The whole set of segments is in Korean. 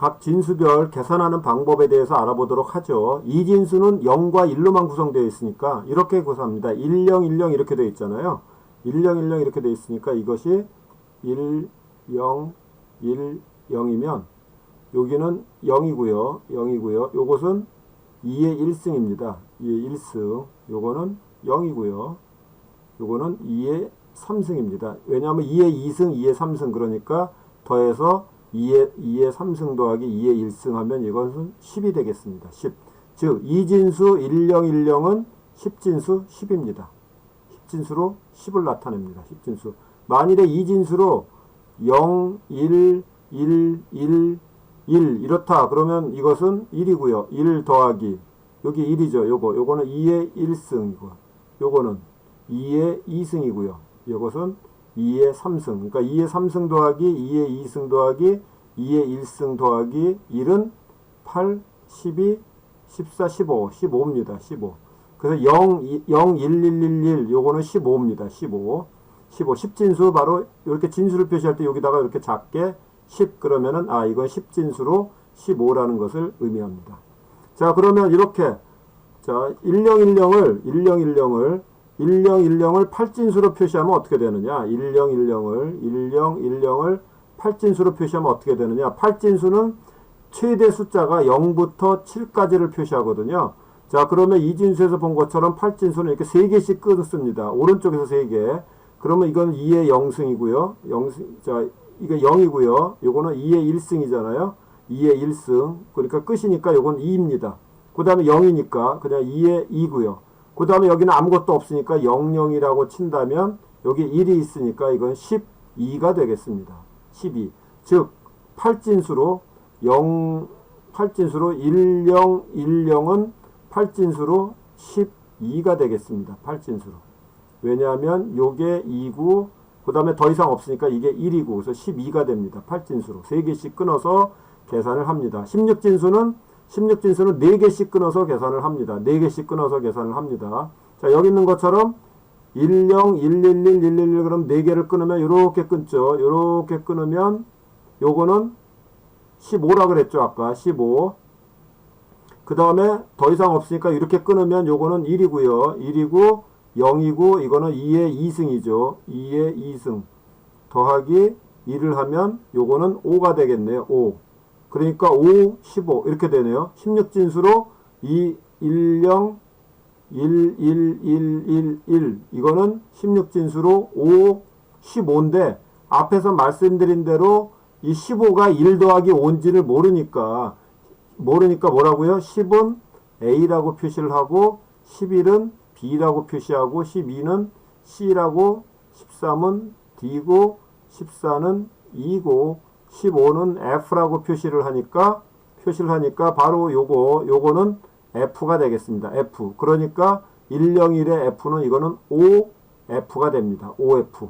각 진수별 계산하는 방법에 대해서 알아보도록 하죠. 이 진수는 0과 1로만 구성되어 있으니까 이렇게 구성합니다. 10, 10 이렇게 되어 있잖아요. 10, 10 이렇게 되어 있으니까 이것이 1, 0, 1, 0이면 여기는 0이고요. 0이고요. 요것은 2의 1승입니다. 2의 1승. 요거는 0이고요. 요거는 2의 3승입니다. 왜냐하면 2의 2승, 2의 3승 그러니까 더해서 2의, 2의 3승 더하기 2의 1승 하면 이것은 10이 되겠습니다. 10. 즉, 이진수 1010은 10진수 10입니다. 10진수로 10을 나타냅니다. 10진수. 만일에 이진수로 0, 1, 1, 1, 1 이렇다. 그러면 이것은 1이고요. 1 더하기 여기 1이죠. 요거 요거는 2의 1승이고 요거는 2의 2승이고요. 요것은 2의 3승. 그러니까 2의 3승 더하기 2의 2승 더하기 2의 1승 더하기 1은 8, 12, 14, 15, 15입니다. 15. 그래서 0, 0, 1, 1, 1, 1 요거는 15입니다. 15. 15. 10진수 바로 이렇게 진수를 표시할 때 여기다가 이렇게 작게 10 그러면은 아 이건 10진수로 15라는 것을 의미합니다. 자 그러면 이렇게 자 1010을 1010을 1010을 8진수로 표시하면 어떻게 되느냐 1010을 1010을 8진수로 표시하면 어떻게 되느냐 8진수는 최대 숫자가 0부터 7까지를 표시하거든요. 자 그러면 이 진수에서 본 것처럼 8진수는 이렇게 3개씩 끊습니다. 오른쪽에서 3개 그러면 이건 2의 0승이고요. 0승, 자, 이게 0이고요. 요거는 2의 1승이잖아요. 2의 1승. 그러니까 끝이니까 요건 2입니다. 그 다음에 0이니까 그냥 2의 2고요. 그 다음에 여기는 아무것도 없으니까 00이라고 친다면 여기 1이 있으니까 이건 12가 되겠습니다. 12. 즉, 8진수로 0, 8진수로 1010은 8진수로 12가 되겠습니다. 8진수로. 왜냐하면 요게 2구 그 다음에 더 이상 없으니까 이게 1이고 그래서 12가 됩니다. 8진수로 3개씩 끊어서 계산을 합니다. 16진수는 16진수는 4개씩 끊어서 계산을 합니다. 4개씩 끊어서 계산을 합니다. 자 여기 있는 것처럼 10, 111, 111 그럼 4개를 끊으면 이렇게 끊죠. 이렇게 끊으면 요거는 15라 그랬죠. 아까 15. 그 다음에 더 이상 없으니까 이렇게 끊으면 요거는 1이고요. 1이고 0이고 이거는 2의 2승이죠. 2의 2승 더하기 1을 하면 요거는 5가 되겠네요. 5. 그러니까 5, 15 이렇게 되네요. 16진수로 2, 1, 0, 1, 1, 1, 1, 1 이거는 16진수로 5, 15인데 앞에서 말씀드린 대로 이 15가 1 더하기 5인지를 모르니까 모르니까 뭐라고요? 10은 A라고 표시를 하고 11은 B라고 표시하고 12는 C라고 13은 D고 14는 E고 15는 F라고 표시를 하니까 표시를 하니까 바로 요거 요거는 F가 되겠습니다. F. 그러니까 101의 F는 이거는 OF가 됩니다. OF.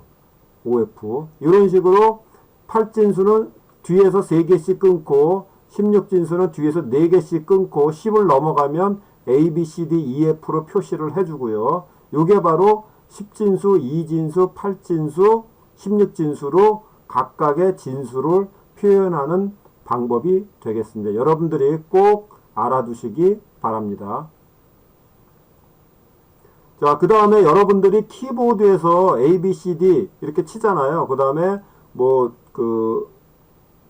OF. 이런 식으로 8진수는 뒤에서 3개씩 끊고 16진수는 뒤에서 4개씩 끊고 10을 넘어가면 A, B, C, D, E, F로 표시를 해주고요. 요게 바로 10진수, 2진수, 8진수, 16진수로 각각의 진수를 표현하는 방법이 되겠습니다. 여러분들이 꼭 알아두시기 바랍니다. 자, 그 다음에 여러분들이 키보드에서 A, B, C, D 이렇게 치잖아요. 그 다음에 뭐, 그,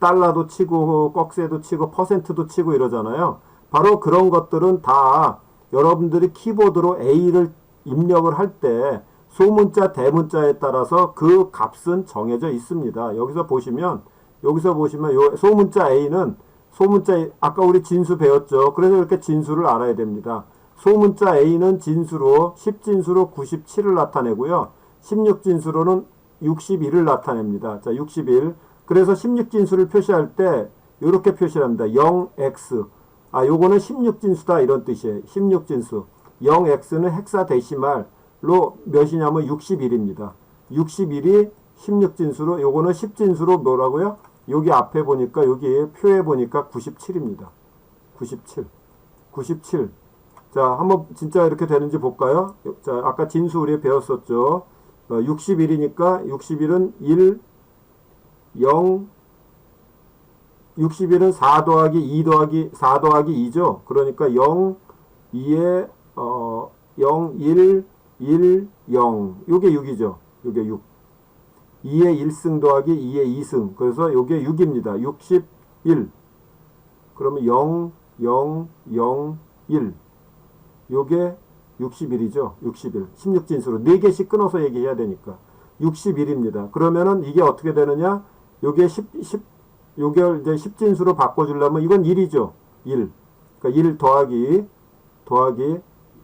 달러도 치고, 꺽쇠도 치고, 퍼센트도 치고 이러잖아요. 바로 그런 것들은 다 여러분들이 키보드로 A를 입력을 할 때 소문자, 대문자에 따라서 그 값은 정해져 있습니다. 여기서 보시면, 여기서 보시면 요 소문자 A는 소문자, 아까 우리 진수 배웠죠. 그래서 이렇게 진수를 알아야 됩니다. 소문자 A는 진수로 10진수로 97을 나타내고요. 16진수로는 61을 나타냅니다. 자, 61. 그래서 16진수를 표시할 때 이렇게 표시를 합니다. 0x. 아, 요거는 16진수다 이런 뜻이에요. 16진수. 0x는 헥사데시말 로 몇이냐면 61입니다. 61이 16진수로 요거는 10진수로 뭐라고요? 여기 앞에 보니까 여기 표에 보니까 97입니다. 97. 97. 자, 한번 진짜 이렇게 되는지 볼까요? 자, 아까 진수 우리 배웠었죠. 61이니까 61은 1, 0, 61은 4 더하기 2 더하기 4 더하기 2죠. 그러니까 0, 2에 어, 0, 1, 1, 0. 요게 6이죠. 요게 6. 2의 1승 더하기 2의 2승. 그래서 요게 6입니다. 61. 그러면 0, 0, 0, 1. 요게 61이죠. 61. 16진수로 4개씩 끊어서 얘기해야 되니까. 61입니다. 그러면은 이게 어떻게 되느냐? 요게 10, 10, 요게 이제 10진수로 바꿔주려면 이건 1이죠. 1. 그러니까 1 더하기, 더하기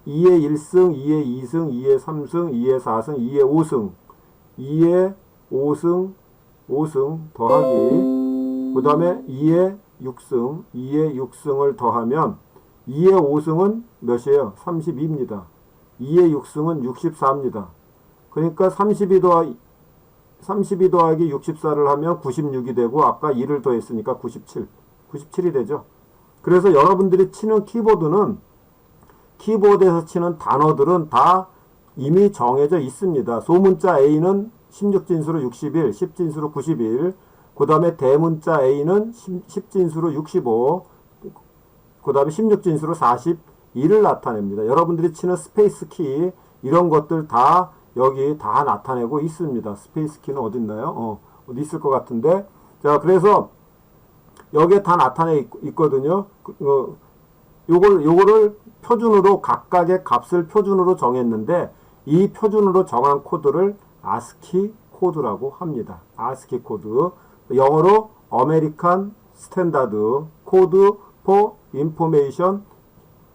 2의 1승, 2의 2승, 2의 3승, 2의 4승, 2의 5승. 2의 5승, 5승 더하기, 그 다음에 2의 6승, 2의 6승을 더하면 2의 5승은 몇이에요? 32입니다. 2의 6승은 64입니다. 그러니까 32 더하기 32 더하기 64를 하면 96이 되고 아까 2를 더했으니까 97. 97이 되죠. 그래서 여러분들이 치는 키보드는 키보드에서 치는 단어들은 다 이미 정해져 있습니다. 소문자 A는 16진수로 61, 10진수로 91, 그 다음에 대문자 A는 10 진수로 65, 그 다음에 16진수로 42를 나타냅니다. 여러분들이 치는 스페이스 키, 이런 것들 다 여기 다 나타내고 있습니다. 스페이스 키는 어디 있나요? 어, 어디 있을 것 같은데. 자, 그래서 여기에 다 나타내 있, 있거든요. 그, 어, 요걸, 요거를 표준으로 각각의 값을 표준으로 정했는데 이 표준으로 정한 코드를 아스키 코드라고 합니다. 아스키 코드. 영어로 아메리칸 스탠다드 코드 포 인포메이션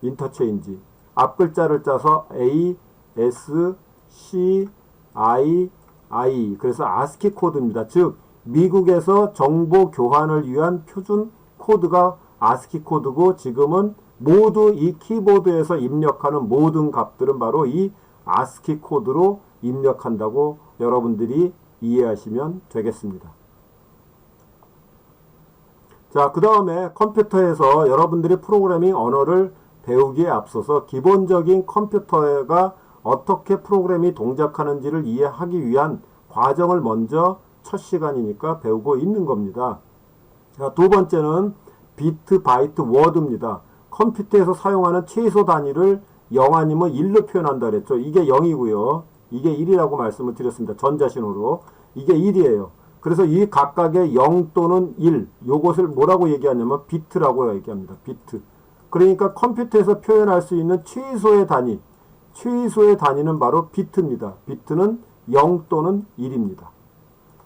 인터체인지. 앞 글자를 짜서 A, S, C, I, I. 그래서 아스키 코드입니다. 즉, 미국에서 정보 교환을 위한 표준 코드가 아스키 코드고 지금은 모두 이 키보드에서 입력하는 모든 값들은 바로 이 아스키 코드로 입력한다고 여러분들이 이해하시면 되겠습니다. 자, 그 다음에 컴퓨터에서 여러분들이 프로그래밍 언어를 배우기에 앞서서 기본적인 컴퓨터가 어떻게 프로그램이 동작하는지를 이해하기 위한 과정을 먼저 첫 시간이니까 배우고 있는 겁니다. 자, 두 번째는 비트, 바이트, 워드입니다. 컴퓨터에서 사용하는 최소 단위를 0 아니면 1로 표현한다 그랬죠. 이게 0이고요. 이게 1이라고 말씀을 드렸습니다. 전자신호로. 이게 1이에요. 그래서 이 각각의 0 또는 1, 요것을 뭐라고 얘기하냐면 비트라고 얘기합니다. 비트. 그러니까 컴퓨터에서 표현할 수 있는 최소의 단위, 최소의 단위는 바로 비트입니다. 비트는 0 또는 1입니다.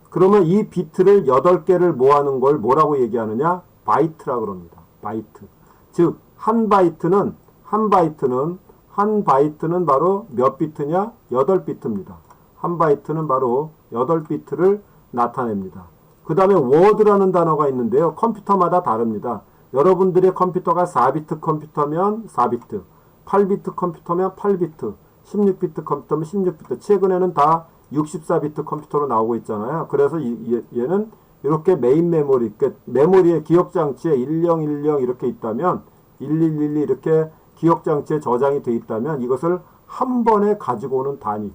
그러면 이 비트를 8개를 모아는 걸 뭐라고 얘기하느냐? 바이트라 그럽니다. 바이트. 즉, 한 바이트는, 한 바이트는, 한 바이트는 바로 몇 비트냐? 8비트입니다. 한 바이트는 바로 8비트를 나타냅니다. 그 다음에 워드라는 단어가 있는데요. 컴퓨터마다 다릅니다. 여러분들의 컴퓨터가 4비트 컴퓨터면 4비트, 8비트 컴퓨터면 8비트, 16비트 컴퓨터면 16비트. 최근에는 다 64비트 컴퓨터로 나오고 있잖아요. 그래서 이, 얘는 이렇게 메인 메모리, 그러니까 메모리의 기억 장치에 1010 이렇게 있다면 1112 이렇게 기억 장치에 저장이 돼 있다면 이것을 한 번에 가지고 오는 단위.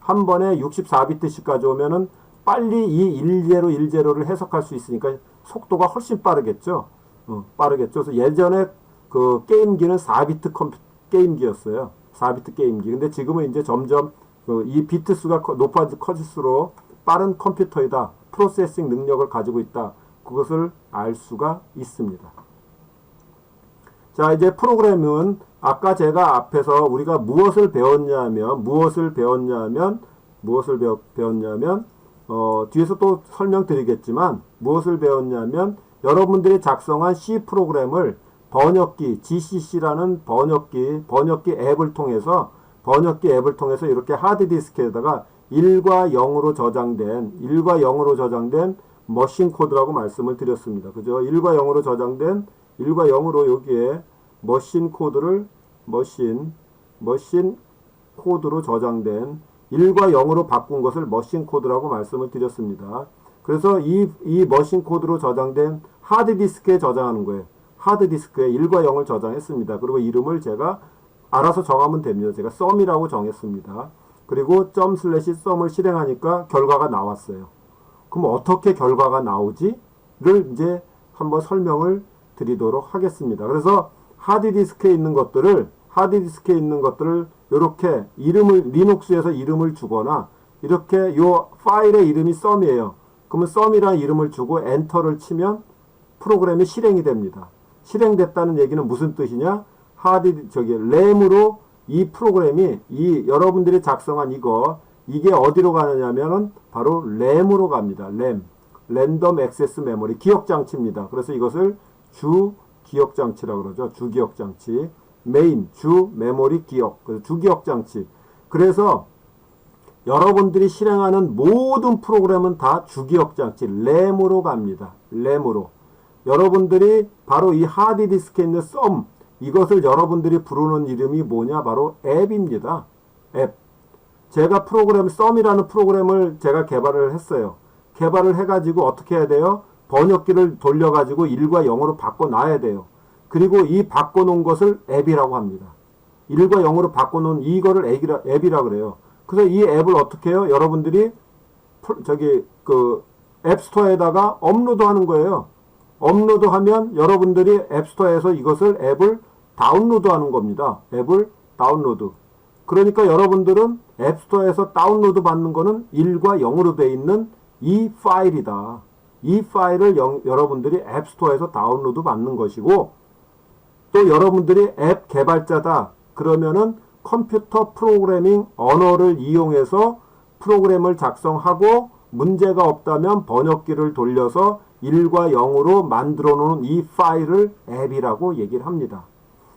한 번에 64비트씩 가져오면은 빨리 이 10, 10를 해석할 수 있으니까 속도가 훨씬 빠르겠죠. 어, 빠르겠죠. 그래서 예전에 그 게임기는 4비트 컴퓨 게임기였어요. 4비트 게임기. 근데 지금은 이제 점점 그 이 비트 수가 높아지 커질수록 빠른 컴퓨터이다. 프로세싱 능력을 가지고 있다. 그것을 알 수가 있습니다. 자, 이제 프로그램은 아까 제가 앞에서 우리가 무엇을 배웠냐면 무엇을 배웠냐면 무엇을 배웠, 배웠냐면 어, 뒤에서 또 설명드리겠지만 무엇을 배웠냐면 여러분들이 작성한 C 프로그램을 번역기 GCC라는 번역기 번역기 앱을 통해서 번역기 앱을 통해서 이렇게 하드디스크에다가 1과 0으로 저장된 1과 0으로 저장된 머신 코드라고 말씀을 드렸습니다. 그죠? 1과 0으로 저장된 1과 0으로 여기에 머신 코드를 머신 머신 코드로 저장된 1과 0으로 바꾼 것을 머신 코드라고 말씀을 드렸습니다. 그래서 이, 이 머신 코드로 저장된 하드디스크에 저장하는 거예요. 하드디스크에 1과 0을 저장했습니다. 그리고 이름을 제가 알아서 정하면 됩니다. 제가 썸이라고 정했습니다. 그리고 점 슬래시 썸을 실행하니까 결과가 나왔어요. 그럼 어떻게 결과가 나오지? 를 이제 한번 설명을 드리도록 하겠습니다. 그래서 하드디스크에 있는 것들을 하드디스크에 있는 것들을 이렇게 이름을 리눅스에서 이름을 주거나 이렇게 요 파일의 이름이 썸이에요. 그러면 썸이라는 이름을 주고 엔터를 치면 프로그램이 실행이 됩니다. 실행됐다는 얘기는 무슨 뜻이냐? 하드 저기 램으로 이 프로그램이 이 여러분들이 작성한 이거 이게 어디로 가느냐면은 바로 램으로 갑니다. 램. 랜덤 액세스 메모리 기억 장치입니다. 그래서 이것을 주 기억 장치라고 그러죠. 주 기억 장치. 메인 주 메모리 기억. 그래서 주 기억 장치. 그래서 여러분들이 실행하는 모든 프로그램은 다 주기억 장치 램으로 갑니다. 램으로. 여러분들이 바로 이 하드 디스크에 있는 썸 이것을 여러분들이 부르는 이름이 뭐냐 바로 앱입니다. 앱. 제가 프로그램 썸이라는 프로그램을 제가 개발을 했어요. 개발을 해가지고 어떻게 해야 돼요? 번역기를 돌려가지고 1과 0으로 바꿔놔야 돼요. 그리고 이 바꿔놓은 것을 앱이라고 합니다. 1과 0으로 바꿔놓은 이거를 앱이라, 앱이라 그래요. 그래서 이 앱을 어떻게 해요? 여러분들이 풀- 저기 그 앱스토어에다가 업로드하는 거예요. 업로드하면 여러분들이 앱스토어에서 이것을 앱을 다운로드하는 겁니다. 앱을 다운로드. 그러니까 여러분들은 앱스토어에서 다운로드 받는 거는 1과 0으로 돼 있는 이 파일이다. 이 파일을 영- 여러분들이 앱스토어에서 다운로드 받는 것이고 또 여러분들이 앱 개발자다. 그러면은 컴퓨터 프로그래밍 언어를 이용해서 프로그램을 작성하고 문제가 없다면 번역기를 돌려서 1과 0으로 만들어 놓은 이 파일을 앱이라고 얘기를 합니다.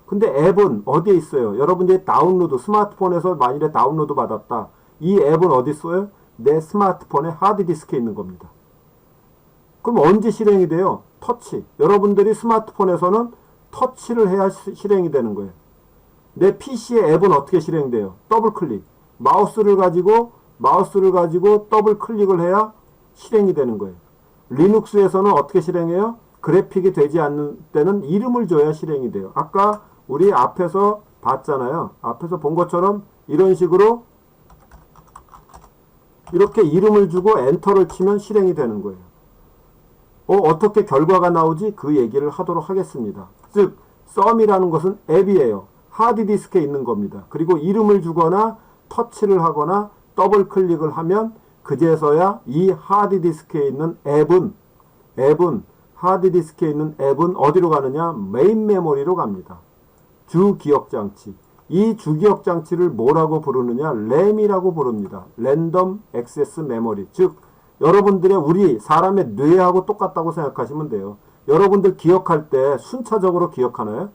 근데 앱은 어디에 있어요? 여러분들이 다운로드, 스마트폰에서 만일에 다운로드 받았다. 이 앱은 어디 있어요? 내 스마트폰의 하드디스크에 있는 겁니다. 그럼 언제 실행이 돼요? 터치. 여러분들이 스마트폰에서는 터치를 해야 시- 실행이 되는 거예요. 내 PC의 앱은 어떻게 실행돼요? 더블 클릭. 마우스를 가지고 마우스를 가지고 더블 클릭을 해야 실행이 되는 거예요. 리눅스에서는 어떻게 실행해요? 그래픽이 되지 않는 때는 이름을 줘야 실행이 돼요. 아까 우리 앞에서 봤잖아요. 앞에서 본 것처럼 이런 식으로 이렇게 이름을 주고 엔터를 치면 실행이 되는 거예요. 어, 어떻게 결과가 나오지? 그 얘기를 하도록 하겠습니다. 즉, 썸이라는 것은 앱이에요. 하드디스크에 있는 겁니다. 그리고 이름을 주거나 터치를 하거나 더블 클릭을 하면 그제서야 이 하드디스크에 있는 앱은 앱은 하드디스크에 있는 앱은 어디로 가느냐? 메인 메모리로 갑니다. 주 기억 장치. 이 주기억 장치를 뭐라고 부르느냐? 램이라고 부릅니다. 랜덤 액세스 메모리. 즉 여러분들의 우리 사람의 뇌하고 똑같다고 생각하시면 돼요. 여러분들 기억할 때 순차적으로 기억하나요?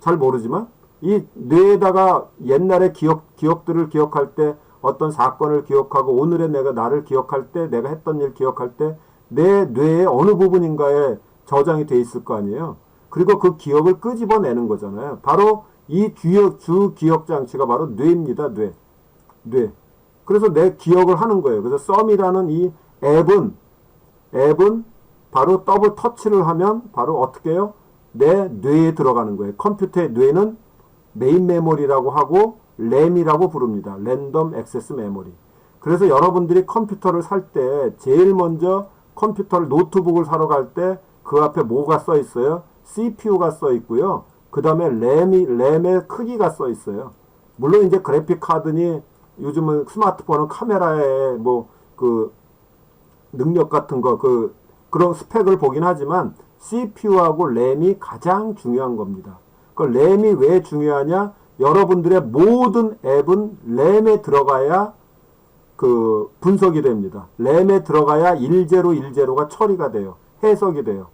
잘 모르지만 이 뇌에다가 옛날의 기억 기억들을 기억할 때 어떤 사건을 기억하고 오늘의 내가 나를 기억할 때 내가 했던 일 기억할 때 내 뇌의 어느 부분인가에 저장이 돼 있을 거 아니에요. 그리고 그 기억을 끄집어내는 거잖아요. 바로 이 기억 주 기억 장치가 바로 뇌입니다. 뇌. 뇌. 그래서 내 기억을 하는 거예요. 그래서 썸이라는 이 앱은 앱은 바로 더블 터치를 하면 바로 어떻게 해요? 내 뇌에 들어가는 거예요. 컴퓨터의 뇌는 메인 메모리라고 하고 램이라고 부릅니다. 랜덤 액세스 메모리. 그래서 여러분들이 컴퓨터를 살 때 제일 먼저 컴퓨터를 노트북을 사러 갈 때 그 앞에 뭐가 써 있어요? CPU가 써 있고요. 그 다음에 램이 램의 크기가 써 있어요. 물론 이제 그래픽 카드니 요즘은 스마트폰은 카메라에 뭐그 능력 같은 거 그 그런 스펙을 보긴 하지만 CPU하고 램이 가장 중요한 겁니다. 그 램이 왜 중요하냐? 여러분들의 모든 앱은 램에 들어가야 그 분석이 됩니다. 램에 들어가야 일제로 일제로가 처리가 돼요. 해석이 돼요.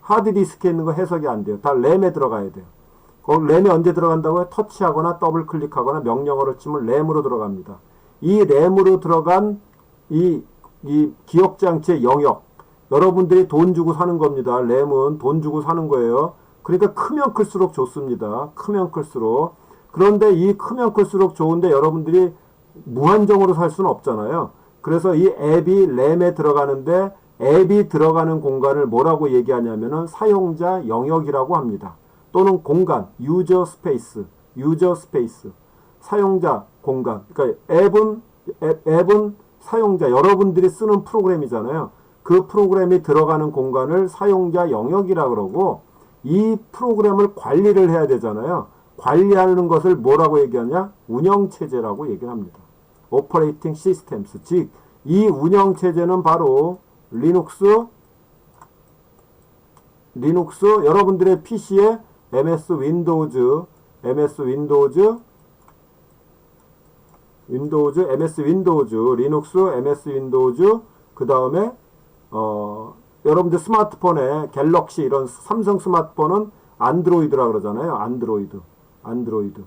하드디스크에 있는 거 해석이 안 돼요. 다 램에 들어가야 돼요. 그 램에 언제 들어간다고요? 터치하거나 더블 클릭하거나 명령어를 치면 램으로 들어갑니다. 이 램으로 들어간 이, 이 기억장치의 영역, 여러분들이 돈 주고 사는 겁니다. 램은 돈 주고 사는 거예요. 그러니까 크면 클수록 좋습니다. 크면 클수록. 그런데 이 크면 클수록 좋은데 여러분들이 무한정으로 살 수는 없잖아요. 그래서 이 앱이 램에 들어가는데 앱이 들어가는 공간을 뭐라고 얘기하냐면은 사용자 영역이라고 합니다. 또는 공간, 유저 스페이스, 유저 스페이스, 사용자 공간. 그러니까 앱은 앱, 앱은 사용자 여러분들이 쓰는 프로그램이잖아요. 그 프로그램이 들어가는 공간을 사용자 영역이라 그러고 이 프로그램을 관리를 해야 되잖아요. 관리하는 것을 뭐라고 얘기하냐? 운영체제라고 얘기를 합니다. 오퍼레이팅 시스템스. 즉, 이 운영체제는 바로 리눅스, 리눅스, 여러분들의 PC에 MS 윈도우즈, MS 윈도우즈, 윈도우즈, MS 윈도우즈, 리눅스, MS 윈도우즈, 그 다음에, 어, 여러분들 스마트폰에 갤럭시 이런 삼성 스마트폰은 안드로이드라 그러잖아요. 안드로이드. 안드로이드.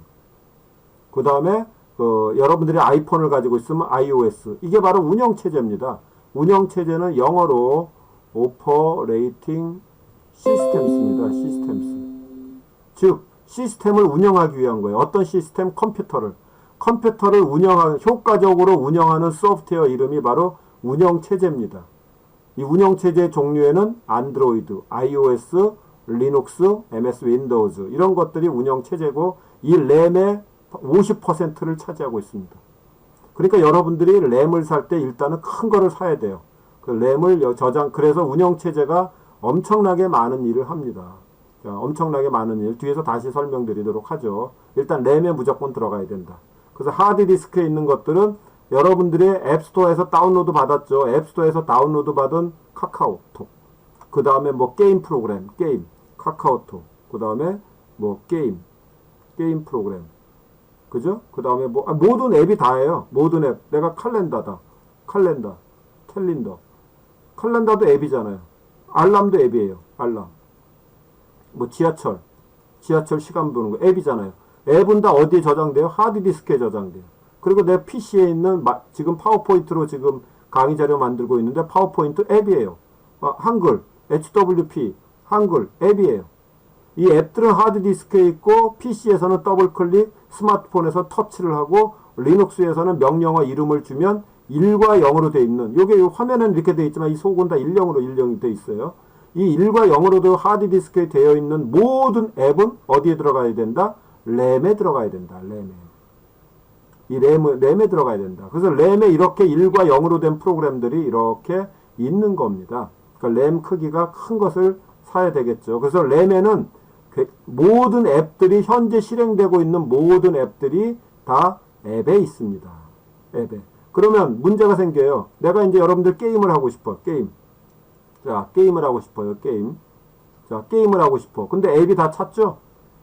그 다음에, 그, 여러분들이 아이폰을 가지고 있으면 iOS. 이게 바로 운영 체제입니다. 운영 체제는 영어로 오퍼레이팅 시스템스입니다. 시스템스. 즉, 시스템을 운영하기 위한 거예요. 어떤 시스템? 컴퓨터를. 컴퓨터를 운영하는, 효과적으로 운영하는 소프트웨어 이름이 바로 운영체제입니다. 이 운영체제 종류에는 안드로이드, iOS, 리눅스, MS 윈도우즈 이런 것들이 운영체제고 이 램의 50%를 차지하고 있습니다. 그러니까 여러분들이 램을 살 때 일단은 큰 거를 사야 돼요. 그 램을 여- 저장 그래서 운영체제가 엄청나게 많은 일을 합니다. 자, 엄청나게 많은 일 뒤에서 다시 설명드리도록 하죠. 일단 램에 무조건 들어가야 된다. 그래서 하드디스크에 있는 것들은 여러분들의 앱스토어에서 다운로드 받았죠. 앱스토어에서 다운로드 받은 카카오톡. 그 다음에 뭐 게임 프로그램, 게임, 카카오톡. 그 다음에 뭐 게임, 게임 프로그램. 그죠? 그 다음에 뭐, 아, 모든 앱이 다예요. 모든 앱. 내가 칼렌다다. 칼렌다. 캘린더. 칼렌다도 앱이잖아요. 알람도 앱이에요. 알람. 뭐 지하철. 지하철 시간 보는 거 앱이잖아요. 앱은 다 어디에 저장돼요? 하드디스크에 저장돼요. 그리고 내 PC에 있는 마- 지금 파워포인트로 지금 강의 자료 만들고 있는데 파워포인트 앱이에요. 어, 한글, HWP, 한글 앱이에요. 이 앱들은 하드디스크에 있고 PC에서는 더블클릭, 스마트폰에서 터치를 하고 리눅스에서는 명령어 이름을 주면 1과 0으로 되어 있는 요게 요 화면은 이렇게 되어 있지만 이 속은 다 1, 0으로 1, 0이 되어 있어요. 이 1과 0으로도 하드디스크에 되어 있는 모든 앱은 어디에 들어가야 된다? 램에 들어가야 된다. 램에. 이 램, 램에 들어가야 된다. 그래서 램에 이렇게 1과 0으로 된 프로그램들이 이렇게 있는 겁니다. 그러니까 램 크기가 큰 것을 사야 되겠죠. 그래서 램에는 그 모든 앱들이 현재 실행되고 있는 모든 앱들이 다 앱에 있습니다. 앱에. 그러면 문제가 생겨요. 내가 이제 여러분들 게임을 하고 싶어. 게임. 자, 게임을 하고 싶어요. 게임. 자, 게임을 하고 싶어. 근데 앱이 다 찼죠?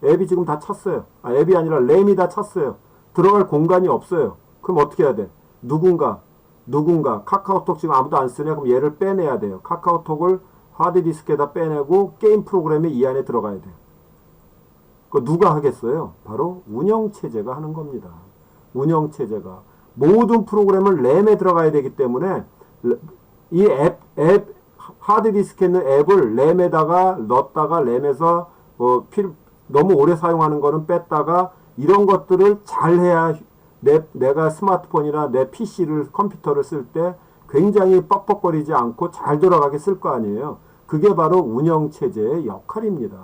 앱이 지금 다 찼어요. 아, 앱이 아니라 램이 다 찼어요. 들어갈 공간이 없어요. 그럼 어떻게 해야 돼? 누군가, 누군가, 카카오톡 지금 아무도 안 쓰네? 그럼 얘를 빼내야 돼요. 카카오톡을 하드디스크에다 빼내고 게임 프로그램이 이 안에 들어가야 돼요. 그 누가 하겠어요? 바로 운영체제가 하는 겁니다. 운영체제가. 모든 프로그램을 램에 들어가야 되기 때문에 이 앱, 앱, 하드디스크에 있는 앱을 램에다가 넣었다가 램에서 어, 필, 너무 오래 사용하는 거는 뺐다가 이런 것들을 잘 해야 내, 내가 스마트폰이나 내 PC를 컴퓨터를 쓸 때 굉장히 뻑뻑거리지 않고 잘 돌아가게 쓸 거 아니에요. 그게 바로 운영 체제의 역할입니다.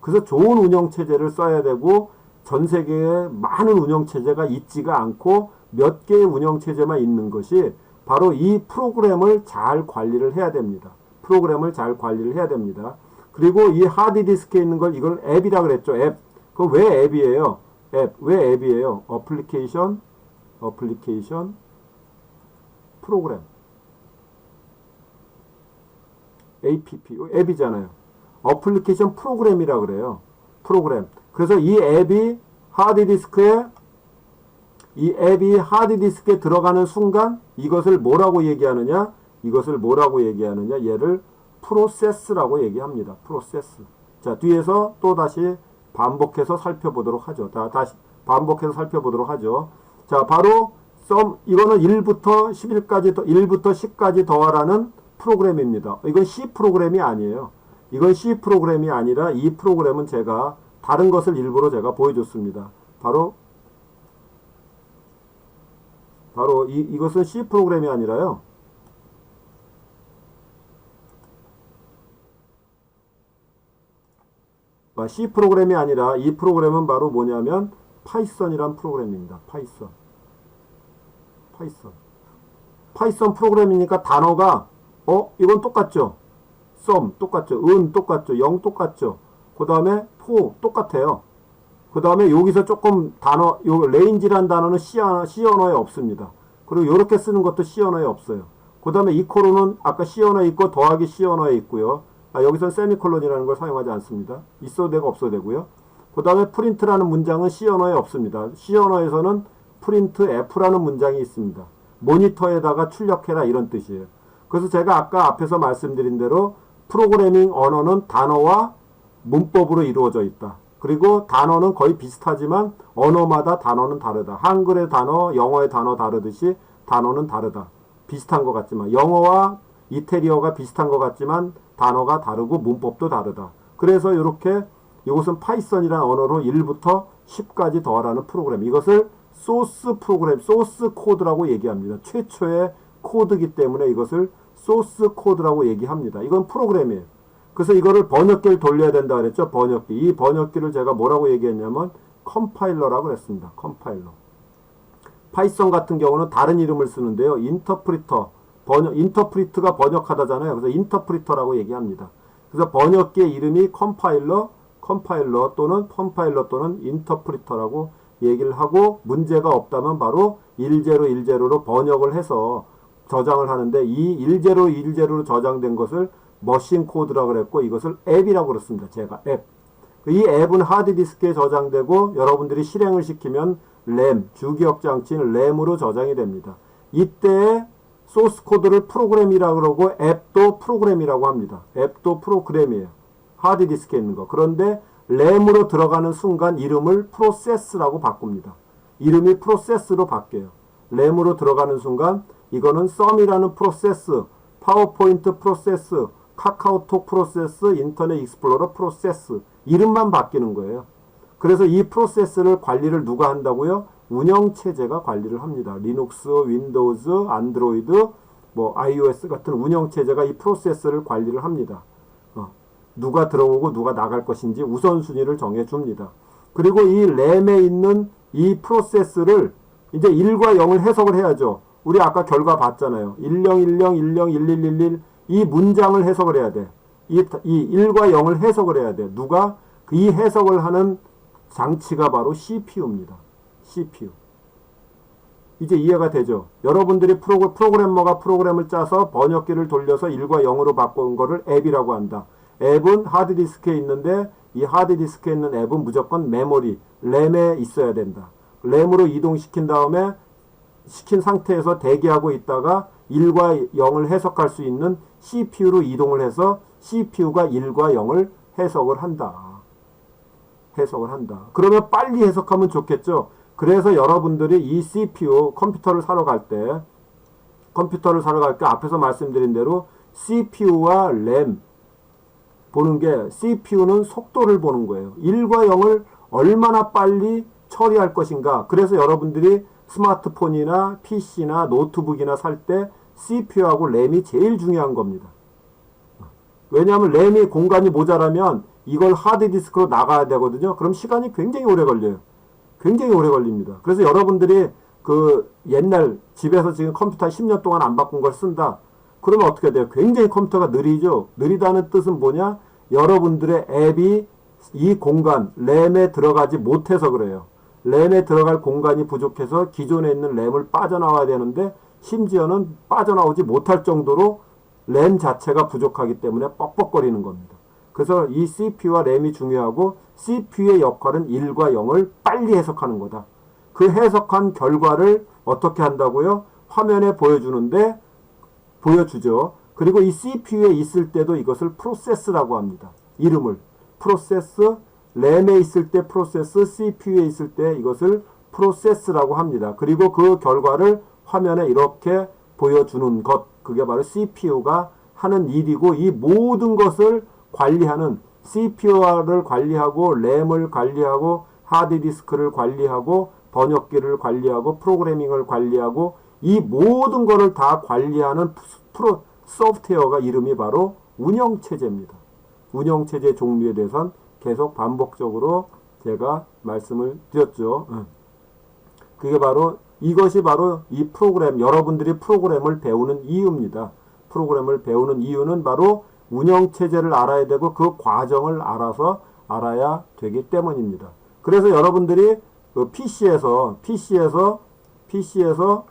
그래서 좋은 운영 체제를 써야 되고 전 세계에 많은 운영 체제가 있지가 않고 몇 개의 운영 체제만 있는 것이 바로 이 프로그램을 잘 관리를 해야 됩니다. 프로그램을 잘 관리를 해야 됩니다. 그리고 이 하드 디스크에 있는 걸 이걸 앱이라 그랬죠. 앱. 그왜 앱이에요? 앱. 왜 앱이에요? 어플리케이션, 어플리케이션, 프로그램. APP. 앱이잖아요. 어플리케이션 프로그램이라 그래요. 프로그램. 그래서 이 앱이 하드 디스크에 이 앱이 하드 디스크에 들어가는 순간 이것을 뭐라고 얘기하느냐? 이것을 뭐라고 얘기하느냐? 얘를 프로세스라고 얘기합니다. 프로세스. 자, 뒤에서 또 다시 반복해서 살펴보도록 하죠. 자, 다시 반복해서 살펴보도록 하죠. 자, 바로 썸 이거는 1부터 11까지 더 1부터 10까지 더하라는 프로그램입니다. 이건 C 프로그램이 아니에요. 이건 C 프로그램이 아니라 이 프로그램은 제가 다른 것을 일부러 제가 보여줬습니다. 바로 바로 이, 이것은 C 프로그램이 아니라요. C 프로그램이 아니라 이 프로그램은 바로 뭐냐면 파이썬이란 프로그램입니다. 파이썬. 파이썬. 파이썬 프로그램이니까 단어가 어? 이건 똑같죠? 썸 똑같죠? 은 똑같죠? 영 똑같죠? 그 다음에 포 똑같아요. 그 다음에 여기서 조금 단어, 요 레인지란 단어는 C, C 언어에 없습니다. 그리고 이렇게 쓰는 것도 C 언어에 없어요. 그 다음에 이코로는 아까 C 언어에 있고 더하기 C 언어에 있고요. 아, 여기서는 세미콜론이라는 걸 사용하지 않습니다. 있어도 되고 없어도 되고요. 그 다음에 프린트라는 문장은 C 언어에 없습니다. C 언어에서는 프린트 F라는 문장이 있습니다. 모니터에다가 출력해라 이런 뜻이에요. 그래서 제가 아까 앞에서 말씀드린 대로 프로그래밍 언어는 단어와 문법으로 이루어져 있다. 그리고 단어는 거의 비슷하지만 언어마다 단어는 다르다. 한글의 단어, 영어의 단어 다르듯이 단어는 다르다. 비슷한 것 같지만 영어와 이태리어가 비슷한 것 같지만 단어가 다르고 문법도 다르다. 그래서 이렇게 이것은 파이썬이라는 언어로 1부터 10까지 더하라는 프로그램. 이것을 소스 프로그램, 소스 코드라고 얘기합니다. 최초의 코드기 때문에 이것을 소스 코드라고 얘기합니다. 이건 프로그램이에요. 그래서 이거를 번역기를 돌려야 된다 그랬죠. 번역기. 이 번역기를 제가 뭐라고 얘기했냐면 컴파일러라고 그랬습니다. 컴파일러. 파이썬 같은 경우는 다른 이름을 쓰는데요. 인터프리터. 번역, 인터프리트가 번역하다잖아요. 그래서 인터프리터라고 얘기합니다. 그래서 번역기의 이름이 컴파일러, 컴파일러 또는 컴파일러 또는 인터프리터라고 얘기를 하고 문제가 없다면 바로 일제로 일제로로 번역을 해서 저장을 하는데 이 일제로 일제로로 저장된 것을 머신 코드라고 그랬고 이것을 앱이라고 그랬습니다. 제가 앱. 이 앱은 하드디스크에 저장되고 여러분들이 실행을 시키면 램, 주기억 장치인 램으로 저장이 됩니다. 이때 소스 코드를 프로그램이라고 그러고 앱도 프로그램이라고 합니다. 앱도 프로그램이에요. 하드 디스크에 있는 거. 그런데 램으로 들어가는 순간 이름을 프로세스라고 바꿉니다. 이름이 프로세스로 바뀌어요. 램으로 들어가는 순간 이거는 썸이라는 프로세스, 파워포인트 프로세스, 카카오톡 프로세스, 인터넷 익스플로러 프로세스 이름만 바뀌는 거예요. 그래서 이 프로세스를 관리를 누가 한다고요? 운영체제가 관리를 합니다. 리눅스, 윈도우즈, 안드로이드, 뭐 iOS 같은 운영체제가 이 프로세스를 관리를 합니다. 어, 누가 들어오고 누가 나갈 것인지 우선순위를 정해줍니다. 그리고 이 램에 있는 이 프로세스를 이제 1과 0을 해석을 해야죠. 우리 아까 결과 봤잖아요. 1010, 10, 1111, 이 문장을 해석을 해야 돼. 이, 이 1과 0을 해석을 해야 돼. 누가? 이 해석을 하는 장치가 바로 CPU입니다. CPU. 이제 이해가 되죠? 여러분들이 프로그, 프로그래머가 프로그램을 짜서 번역기를 돌려서 1과 0으로 바꾼 거를 앱이라고 한다. 앱은 하드디스크에 있는데 이 하드디스크에 있는 앱은 무조건 메모리, 램에 있어야 된다. 램으로 이동시킨 다음에 시킨 상태에서 대기하고 있다가 1과 0을 해석할 수 있는 CPU로 이동을 해서 CPU가 1과 0을 해석을 한다. 해석을 한다. 그러면 빨리 해석하면 좋겠죠. 그래서 여러분들이 이 CPU 컴퓨터를 사러 갈 때 컴퓨터를 사러 갈 때 앞에서 말씀드린 대로 CPU와 램 보는 게 CPU는 속도를 보는 거예요. 1과 0을 얼마나 빨리 처리할 것인가. 그래서 여러분들이 스마트폰이나 PC나 노트북이나 살 때 CPU하고 램이 제일 중요한 겁니다. 왜냐하면 램이 공간이 모자라면 이걸 하드디스크로 나가야 되거든요. 그럼 시간이 굉장히 오래 걸려요. 굉장히 오래 걸립니다. 그래서 여러분들이 그 옛날 집에서 지금 컴퓨터 10년 동안 안 바꾼 걸 쓴다. 그러면 어떻게 돼요? 굉장히 컴퓨터가 느리죠. 느리다는 뜻은 뭐냐? 여러분들의 앱이 이 공간, 램에 들어가지 못해서 그래요. 램에 들어갈 공간이 부족해서 기존에 있는 램을 빠져나와야 되는데 심지어는 빠져나오지 못할 정도로 램 자체가 부족하기 때문에 뻑뻑거리는 겁니다. 그래서 이 CPU와 램이 중요하고 CPU의 역할은 1과 0을 빨리 해석하는 거다. 그 해석한 결과를 어떻게 한다고요? 화면에 보여주는데 보여주죠. 그리고 이 CPU에 있을 때도 이것을 프로세스라고 합니다. 이름을 프로세스 램에 있을 때 프로세스, CPU에 있을 때 이것을 프로세스라고 합니다. 그리고 그 결과를 화면에 이렇게 보여주는 것, 그게 바로 CPU가 하는 일이고 이 모든 것을 관리하는 CPU를 관리하고 램을 관리하고 하드디스크를 관리하고 번역기를 관리하고 프로그래밍을 관리하고 이 모든 것을 다 관리하는 프로 소프트웨어가 이름이 바로 운영체제입니다. 운영체제 종류에 대해서는 계속 반복적으로 제가 말씀을 드렸죠. 그게 바로 이것이 바로 이 프로그램 여러분들이 프로그램을 배우는 이유입니다. 프로그램을 배우는 이유는 바로 운영 체제를 알아야 되고 그 과정을 알아서 알아야 되기 때문입니다. 그래서 여러분들이 그 PC에서 PC에서 PC에서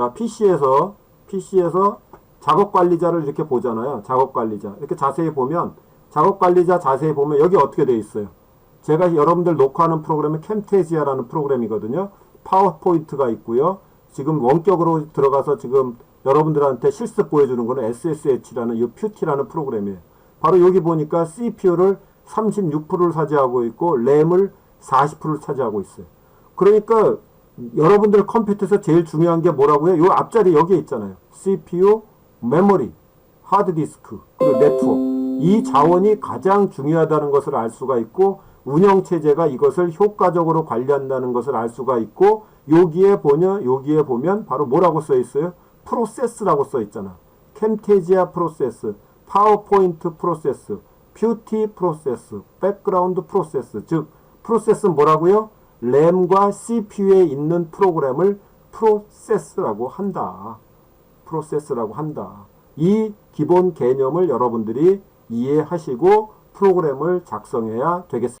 자, PC에서, PC에서 작업 관리자를 이렇게 보잖아요. 작업 관리자. 이렇게 자세히 보면, 작업 관리자 자세히 보면 여기 어떻게 돼 있어요? 제가 여러분들 녹화하는 프로그램은 캠테지아라는 프로그램이거든요. 파워포인트가 있고요. 지금 원격으로 들어가서 지금 여러분들한테 실습 보여주는 거는 SSH라는 이 퓨티라는 프로그램이에요. 바로 여기 보니까 CPU를 36%를 차지하고 있고 램을 40%를 차지하고 있어요. 그러니까 여러분들 컴퓨터에서 제일 중요한 게 뭐라고요? 요 앞자리 여기에 있잖아요. CPU, 메모리, 하드디스크, 그리고 네트워크. 이 자원이 가장 중요하다는 것을 알 수가 있고 운영 체제가 이것을 효과적으로 관리한다는 것을 알 수가 있고 여기에 보면 여기에 보면 바로 뭐라고 써 있어요? 프로세스라고 써 있잖아. 캠테지아 프로세스, 파워포인트 프로세스, 뷰티 프로세스, 백그라운드 프로세스. 즉 프로세스는 뭐라고요? 램과 CPU에 있는 프로그램을 프로세스라고 한다. 프로세스라고 한다. 이 기본 개념을 여러분들이 이해하시고 프로그램을 작성해야 되겠습니다.